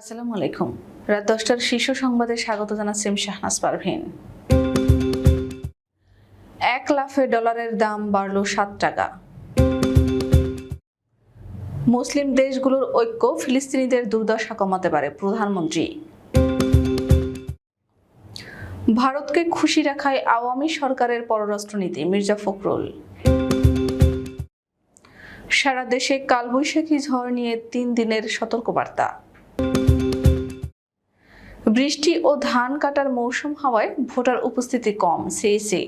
আসসালামু আলাইকুম। রাত দশটার শীর্ষ সংবাদে স্বাগত জানাচ্ছি আমি শাহনাজ পারভিন। এক লাফে ডলারের দাম বাড়ল সাত টাকা। মুসলিম দেশগুলোর ঐক্য ফিলিস্তিনিদের দুর্দশা কমাতে পারে প্রধানমন্ত্রী। ভারতকে খুশি রাখায় আওয়ামী সরকারের পররাষ্ট্রনীতি, মির্জা ফখরুল। সারা দেশে কালবৈশাখী ঝড় নিয়ে তিন দিনের সতর্কবার্তা। বৃষ্টি ও ধান কাটার মৌসুম হওয়ায় ভোটার উপস্থিতি কম সিইসি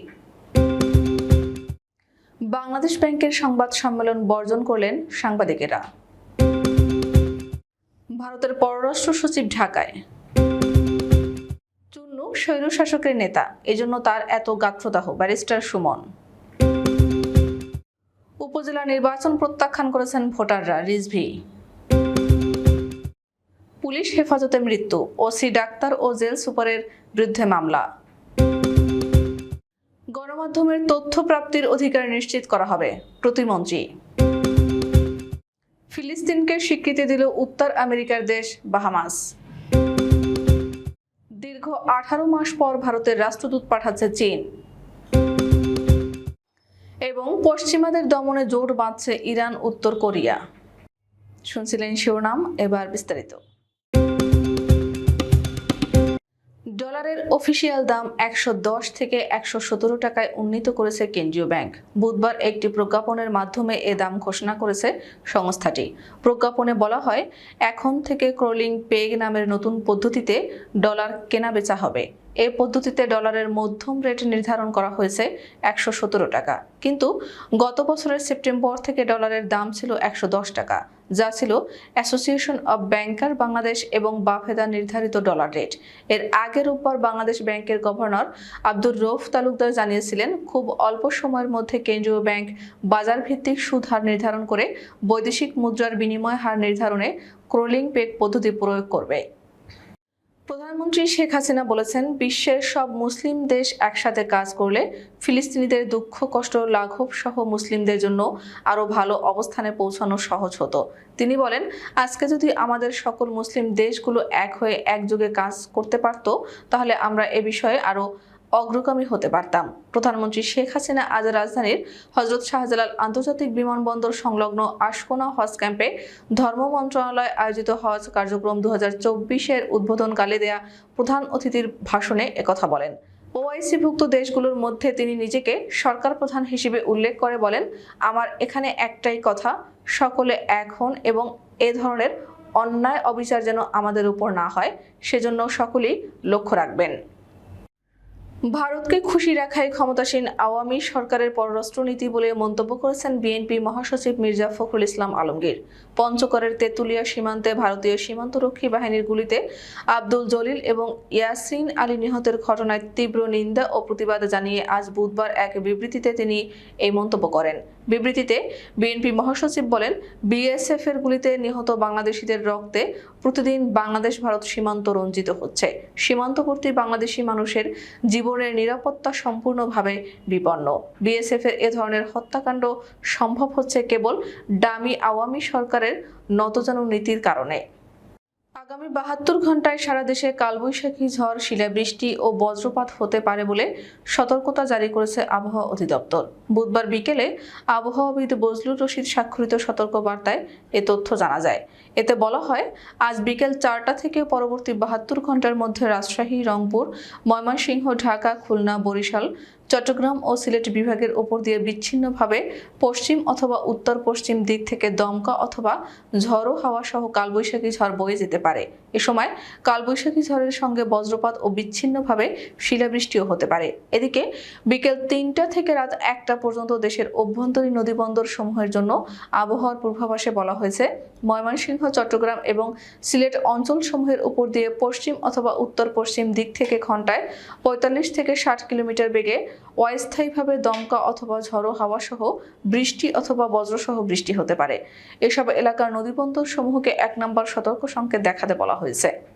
বাংলাদেশ ব্যাংকের সংবাদ সম্মেলন বর্জন করলেন সাংবাদিকেরা। ভারতের পররাষ্ট্র সচিব ঢাকায়। চুন্নু স্বৈরশাসকের নেতা, এজন্য তার এত গাত্রদাহ, ব্যারিস্টার সুমন। উপজেলা নির্বাচন প্রত্যাখ্যান করেছেন ভোটাররা, রিজভি। পুলিশ হেফাজতে মৃত্যু, ওসি, ডাক্তার ও জেল সুপারের বিরুদ্ধে মামলা। গণমাধ্যমের তথ্য প্রাপ্তির অধিকার নিশ্চিত করা হবে, প্রতিমন্ত্রী। ফিলিস্তিনকে স্বীকৃতি দিল উত্তর আমেরিকার দেশ বাহামাস। দীর্ঘ আঠারো মাস পর ভারতের রাষ্ট্রদূত পাঠাচ্ছে চীন। এবং পশ্চিমাদের দমনে জোর বাঁধছে ইরান, উত্তর কোরিয়া। শুনছিলেন শিরোনাম, এবার বিস্তারিত। ডলারের অফিসিয়াল দাম একশো দশ থেকে একশো সতেরো টাকায় উন্নীত করেছে কেন্দ্রীয় ব্যাংক। বুধবার একটি প্রজ্ঞাপনের মাধ্যমে এ দাম ঘোষণা করেছে সংস্থাটি। প্রজ্ঞাপনে বলা হয়, এখন থেকে ক্রলিং পেগ নামের নতুন পদ্ধতিতে ডলার কেনা বেচা হবে। এ পদ্ধতিতে ডলারের মধ্যম রেট নির্ধারণ করা হয়েছে একশো সতেরো টাকা। কিন্তু গত বছরের সেপ্টেম্বর থেকে ডলারের দাম ছিল একশো দশ টাকা, যা ছিল অ্যাসোসিয়েশন অব ব্যাংকার বাংলাদেশ এবং বাফেদা নির্ধারিত ডলার রেট। এর আগের রোববার বাংলাদেশ ব্যাংকের গভর্নর আব্দুর রৌফ তালুকদার জানিয়েছিলেন, খুব অল্প সময়ের মধ্যে কেন্দ্রীয় ব্যাংক বাজার ভিত্তিক সুদ হার নির্ধারণ করে বৈদেশিক মুদ্রার বিনিময় হার নির্ধারণে ক্রোলিং পেগ পদ্ধতি প্রয়োগ করবে। প্রধানমন্ত্রী শেখ হাসিনা বলেছেন, বিশ্বের সব মুসলিম দেশ একসাথে কাজ করলে ফিলিস্তিনিদের দুঃখ, কষ্ট, লাঘব সহ মুসলিমদের জন্য আরও ভালো অবস্থানে পৌঁছানো সহজ হতো। তিনি বলেন, আজকে যদি আমাদের সকল মুসলিম দেশগুলো এক হয়ে একযোগে কাজ করতে পারত, তাহলে আমরা এ বিষয়ে আরও অগ্রগামী হতে পারতাম। প্রধানমন্ত্রী শেখ হাসিনা আজ রাজধানীর হজরত শাহজালাল আন্তর্জাতিক বিমানবন্দর সংলগ্ন আশকোনা হজ ক্যাম্পে ধর্ম মন্ত্রণালয় আয়োজিত হজ কার্যক্রম দু হাজার চব্বিশের উদ্বোধনকালে দেয়া প্রধান অতিথির ভাষণে একথা বলেন। ওআইসিভুক্ত দেশগুলোর মধ্যে তিনি নিজেকে সরকার প্রধান হিসেবে উল্লেখ করে বলেন, আমার এখানে একটাই কথা, সকলে এক হন এবং এ ধরনের অন্যায় অবিচার যেন আমাদের উপর না হয়, সেজন্য সকলেই লক্ষ্য রাখবেন। ভারতকে খুশি রাখায় ক্ষমতাসীন আওয়ামী সরকারের পররাষ্ট্রনীতি বলে মন্তব্য করেছেন বিএনপি মহাসচিব মির্জা ফখরুল ইসলাম আলমগীর। পঞ্চকরের তেতুলিয়া সীমান্তে ভারতীয় সীমান্তরক্ষী বাহিনীর গুলিতে আব্দুল জলিল এবং ইয়াসিন আলী নিহতের ঘটনায় তীব্র নিন্দা ও প্রতিবাদ জানিয়ে আজ বুধবার এক বিবৃতিতে তিনি এই মন্তব্য করেন। বিবৃতিতে বিএনপি মহাসচিব বলেন, বিএসএফ এর গুলিতে নিহত বাংলাদেশিদের রক্তে প্রতিদিন বাংলাদেশ ভারত সীমান্ত রঞ্জিত হচ্ছে। সীমান্তবর্তী বাংলাদেশি মানুষের জীবনের নিরাপত্তা সম্পূর্ণভাবে বিপন্ন। বিএসএফ এর এ ধরনের হত্যাকাণ্ড সম্ভব হচ্ছে কেবল ডামি আওয়ামী সরকারের নতজানু নীতির কারণে। আগামী বাহাত্তর ঘন্টায় সারা দেশে কালবৈশাখী ঝড়, শিলাবৃষ্টি ও বজ্রপাত হতে পারে বলে সতর্কতা জারি করেছে আবহাওয়া অধিদপ্তর। বুধবার বিকেলে আবহাওয়াবিদ বজলুর রশিদ স্বাক্ষরিত সতর্কবার্তায় এ তথ্য জানা যায়। এতে বলা হয়, আজ বিকেল চারটা থেকে পরবর্তী বাহাত্তর ঘণ্টার মধ্যে রাজশাহী, রংপুর, ময়মনসিংহ, ঢাকা, খুলনা, বরিশাল চট্টগ্রাম ও সিলেট বিভাগের ওপর দিয়ে বিচ্ছিন্নভাবে পশ্চিম অথবা উত্তর পশ্চিম দিক থেকে দমকা অথবা ঝড়ো হাওয়া সহ কালবৈশাখী ঝড় বয়ে যেতে পারে। এ সময় কালবৈশাখী ঝড়ের সঙ্গে বজ্রপাত ও বিচ্ছিন্নভাবে শিলাবৃষ্টিও হতে পারে। এদিকে বিকেল তিনটা থেকে রাত একটা পর্যন্ত দেশের অভ্যন্তরীণ নদীবন্দর সমূহের জন্য আবহাওয়ার পূর্বাভাসে বলা হয়েছে, ময়মনসিংহ, চট্টগ্রাম এবং সিলেট অঞ্চলসমূহের উপর দিয়ে পশ্চিম অথবা উত্তর পশ্চিম দিক থেকে ঘন্টায় পঁয়তাল্লিশ থেকে ষাট কিলোমিটার বেগে অস্থায়ীভাবে দমকা অথবা ঝড়ো হাওয়া সহ বৃষ্টি অথবা বজ্রসহ বৃষ্টি হতে পারে। এসব এলাকার নদীবন্দর সমূহকে এক নম্বর সতর্ক সংকেত দেখাতে বলা হয়েছে।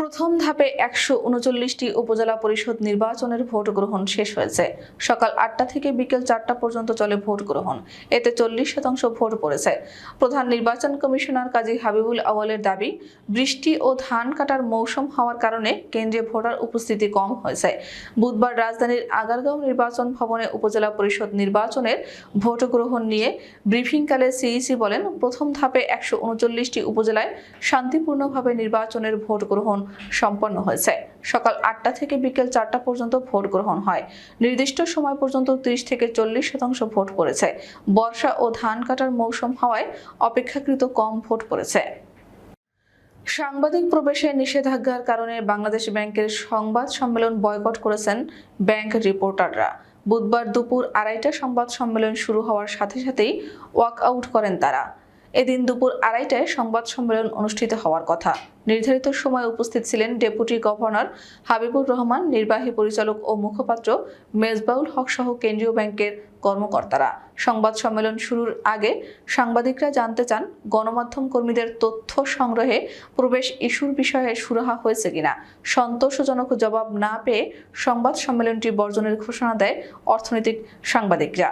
প্রথম ধাপে একশো উনচল্লিশটি উপজেলা পরিষদ নির্বাচনের ভোট গ্রহণ শেষ হয়েছে। সকাল আটটা থেকে বিকেল চারটা পর্যন্ত চলে ভোট গ্রহণ। এতে চল্লিশ শতাংশ ভোট পড়েছে। প্রধান নির্বাচন কমিশনার কাজী হাবিবুল আওয়ালের দাবি, বৃষ্টি ও ধান কাটার মৌসুম হওয়ার কারণে কেন্দ্রে ভোটার উপস্থিতি কম হয়েছে। বুধবার রাজধানীর আগারগাঁও নির্বাচন ভবনে উপজেলা পরিষদ নির্বাচনের ভোট গ্রহণ নিয়ে ব্রিফিংকালে সিইসি বলেন, প্রথম ধাপে একশো উনচল্লিশটি উপজেলায় শান্তিপূর্ণভাবে নির্বাচনের ভোট গ্রহণ সম্পন্ন হয়েছে। সকাল আটটা থেকে বিকেল চারটা পর্যন্ত ভোট গ্রহণ হয়। নির্দিষ্ট সময় পর্যন্ত ত্রিশ থেকে চল্লিশ শতাংশ ভোট পড়েছে। বর্ষা ও ধান কাটার মৌসুম হওয়ায় অপেক্ষাকৃত কম ভোট পড়েছে। সাংবাদিক প্রবেশে নিষেধাজ্ঞার কারণে বাংলাদেশ ব্যাংকের সংবাদ সম্মেলন বয়কট করেছেন ব্যাংক রিপোর্টাররা। বুধবার দুপুর আড়াইটা সংবাদ সম্মেলন শুরু হওয়ার সাথে সাথেই ওয়াক আউট করেন তারা। এদিন দুপুর আড়াইটায় সংবাদ সম্মেলন অনুষ্ঠিত হওয়ার কথা। নির্ধারিত সময় উপস্থিত ছিলেন ডেপুটি গভর্নর হাবিবুর রহমান, নির্বাহী পরিচালক ও মুখপাত্র মেজবাউল হক সহ কেন্দ্রীয় ব্যাংকের কর্মকর্তারা। সংবাদ সম্মেলন শুরুর আগে সাংবাদিকরা জানতে চান, গণমাধ্যম কর্মীদের তথ্য সংগ্রহে প্রবেশ ইস্যুর বিষয়ে সুরাহা হয়েছে কিনা। সন্তোষজনক জবাব না পেয়ে সংবাদ সম্মেলনটি বর্জনের ঘোষণা দেয় অর্থনৈতিক সাংবাদিকরা।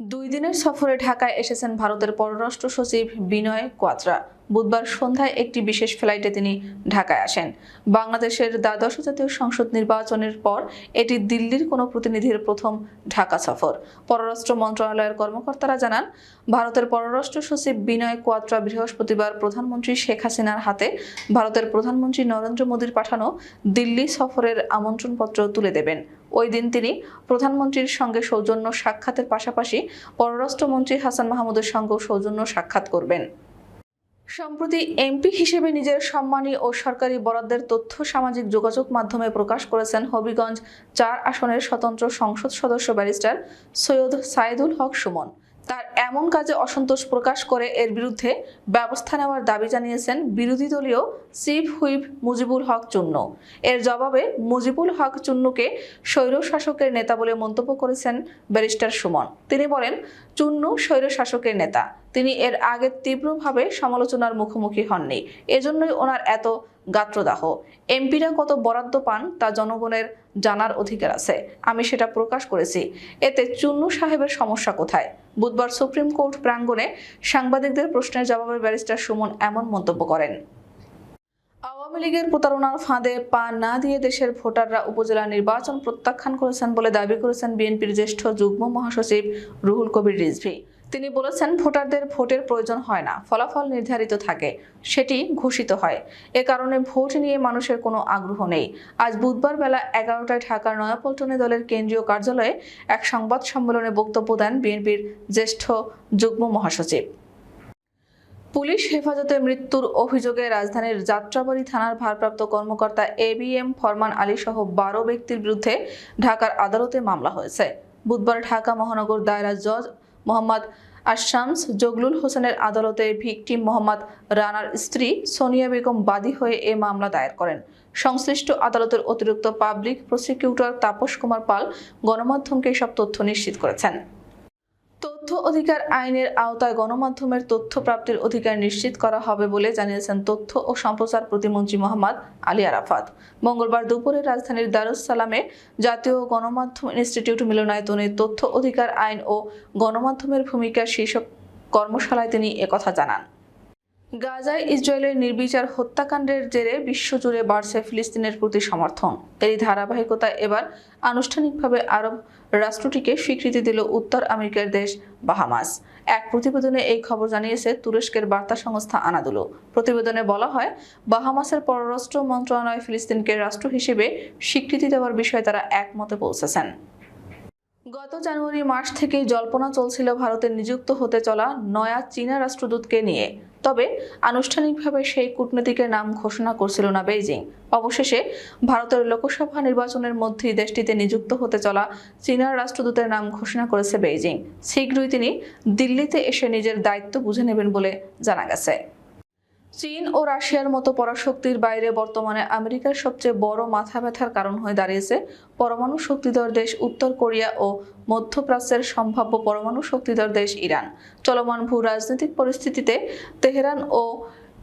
দুই দিনের সফরে ঢাকায় এসেছেন ভারতের পররাষ্ট্র সচিব বিনয় কোয়াত্রা। বুধবার সন্ধ্যায় একটি বিশেষ ফ্লাইটে তিনি ঢাকায় আসেন। বাংলাদেশের দ্বাদশ জাতীয় সংসদ নির্বাচনের পর এটি দিল্লির কোনো প্রতিনিধির প্রথম ঢাকা সফর। পররাষ্ট্র মন্ত্রণালয়ের কর্মকর্তারা জানান, ভারতের পররাষ্ট্র সচিব বিনয় কোয়াত্রা বৃহস্পতিবার প্রধানমন্ত্রী শেখ হাসিনার হাতে ভারতের প্রধানমন্ত্রী নরেন্দ্র মোদীর পাঠানো দিল্লি সফরের আমন্ত্রণপত্র তুলে দেবেন। ওই দিন তিনি প্রধানমন্ত্রীর সঙ্গে সৌজন্য সাক্ষাতের পাশাপাশি পররাষ্ট্রমন্ত্রী হাসান মাহমুদের সঙ্গেও সৌজন্য সাক্ষাৎ করবেন। সম্প্রতি এমপি হিসেবে নিজের সম্মানী ও সরকারি বরাদ্দের তথ্য সামাজিক যোগাযোগ মাধ্যমে প্রকাশ করেছেন হবিগঞ্জ চার আসনের স্বতন্ত্র সংসদ সদস্য ব্যারিস্টার সৈয়দ সাইদুল হক সুমন। তার এমন কাজে অসন্তোষ প্রকাশ করে এর বিরুদ্ধে ব্যবস্থা নেওয়ার দাবি জানিয়েছেন বিরোধী দলীয় চিফ হুইপ মুজিবুল হক চুন্ন। এর জবাবে মুজিবুল হক চুন্নুকে স্বৈর শাসকের নেতা বলে মন্তব্য করেছেন ব্যারিস্টার সুমন। তিনি বলেন, চুন্নু স্বৈর শাসকের নেতা। তিনি এর আগে তীব্রভাবে সমালোচনার মুখোমুখি হননি। এজন্যই ওনার এত গাত্রদাহ। এমপিরা কত বরাদ্দ পান তা জনগণের জানার অধিকার আছে। আমি সেটা প্রকাশ করেছি। এতে চুন্নু সাহেবের সমস্যা কোথায়? বুধবার সুপ্রিম কোর্ট প্রাঙ্গণে সাংবাদিকদের প্রশ্নের জবাবে ব্যারিস্টার সুমন এমন মন্তব্য করেন। আওয়ামী লীগের প্রতারণার ফাঁদে পা না দিয়ে দেশের ভোটাররা উপজেলা নির্বাচন প্রত্যাখ্যান করেছেন বলে দাবি করেছেন বিএনপির জ্যেষ্ঠ যুগ্ম মহাসচিব রুহুল কবির রিজভী। তিনি বলেছেন, ভোটারদের ভোটের প্রয়োজন হয় না, ফলাফল নির্ধারিত থাকে, সেটি ঘোষিত হয়। এ কারণে ভোট নিয়ে মানুষের কোনো আগ্রহ নেই। আজ বুধবার বেলা এগারোটায় ঢাকার নয়াপল্টনে দলের কেন্দ্রীয় কার্যালয়ে এক সংবাদ সম্মেলনে বক্তব্য দেন বিএনপির জ্যেষ্ঠ যুগ্ম মহাসচিব। পুলিশ হেফাজতে মৃত্যুর অভিযোগে রাজধানীর যাত্রাবাড়ি থানার ভারপ্রাপ্ত কর্মকর্তা এ বি এম ফরমান আলী সহ বারো ব্যক্তির বিরুদ্ধে ঢাকার আদালতে মামলা হয়েছে। বুধবার ঢাকা মহানগর দায়রা জজ মোহাম্মদ আশামস জগলুল হোসেনের আদালতে ভিকটিম মোহাম্মদ রানার স্ত্রী সোনিয়া বেগম বাদী হয়ে এ মামলা দায়ের করেন। সংশ্লিষ্ট আদালতের অতিরিক্ত পাবলিক প্রসিকিউটর তাপস কুমার পাল গণমাধ্যমকে এসব তথ্য নিশ্চিত করেছেন। তথ্য অধিকার আইনের আওতায় গণমাধ্যমের তথ্য প্রাপ্তির অধিকার নিশ্চিত করা হবে বলে জানিয়েছেন তথ্য ও সম্প্রচার প্রতিমন্ত্রী মোহাম্মদ আলী আরাফাত। মঙ্গলবার দুপুরে রাজধানীর দারুস সালামে জাতীয় গণমাধ্যম ইনস্টিটিউট মিলনায়তনে তথ্য অধিকার আইন ও গণমাধ্যমের ভূমিকা শীর্ষক কর্মশালায় তিনি একথা জানান। গাজায় ইসরায়েলের নির্বিচার হত্যাকাণ্ডের জেরে বিশ্বজুড়ে বাড়ছে ফিলিস্তিনের প্রতি সমর্থন। এরই ধারাবাহিকতায় এবার আনুষ্ঠানিকভাবে আরব রাষ্ট্রটিকে স্বীকৃতি দিল উত্তর আমেরিকার দেশ বাহামাস। এক প্রতিবেদনে এই খবর জানিয়েছে তুরস্কের বার্তা সংস্থা আনাদুলো। প্রতিবেদনে বলা হয়, বাহামাসের পররাষ্ট্র মন্ত্রণালয় ফিলিস্তিনকে রাষ্ট্র হিসেবে স্বীকৃতি দেওয়ার বিষয়ে তারা একমতে পৌঁছেছেন গত জানুয়ারি মাস থেকেই জল্পনা চলছিল ভারতের নিযুক্ত হতে চলা নয়া চীনা রাষ্ট্রদূতকে নিয়ে। তবে আনুষ্ঠানিকভাবে সেই কূটনীতিকের নাম ঘোষণা করছিল না বেইজিং। অবশেষে ভারতের লোকসভা নির্বাচনের মধ্যেই দেশটিতে নিযুক্ত হতে চলা চীনার রাষ্ট্রদূতের নাম ঘোষণা করেছে বেইজিং। শীঘ্রই তিনি দিল্লিতে এসে নিজের দায়িত্ব বুঝে নেবেন বলে জানা গেছে। চীন ও রাশিয়ার মতো পরাশক্তির বাইরে বর্তমানে আমেরিকার সবচেয়ে বড় মাথা ব্যথার কারণ হয়ে দাঁড়িয়েছে। পরমাণু শক্তিধর দেশ উত্তর কোরিয়া ও মধ্যপ্রাচ্যের সম্ভাব্য পরমাণু শক্তিধর দেশ ইরান। চলমান ভূ রাজনৈতিক পরিস্থিতিতে তেহরান ও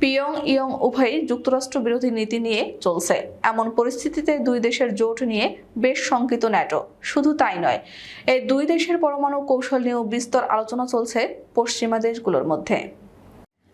পিয়ং ইয়ং উভয়ই যুক্তরাষ্ট্র বিরোধী নীতি নিয়ে চলছে। এমন পরিস্থিতিতে দুই দেশের জোট নিয়ে বেশ শঙ্কিত ন্যাটো। শুধু তাই নয়, এই দুই দেশের পরমাণু কৌশল নিয়েও বিস্তর আলোচনা চলছে পশ্চিমা দেশগুলোর মধ্যে।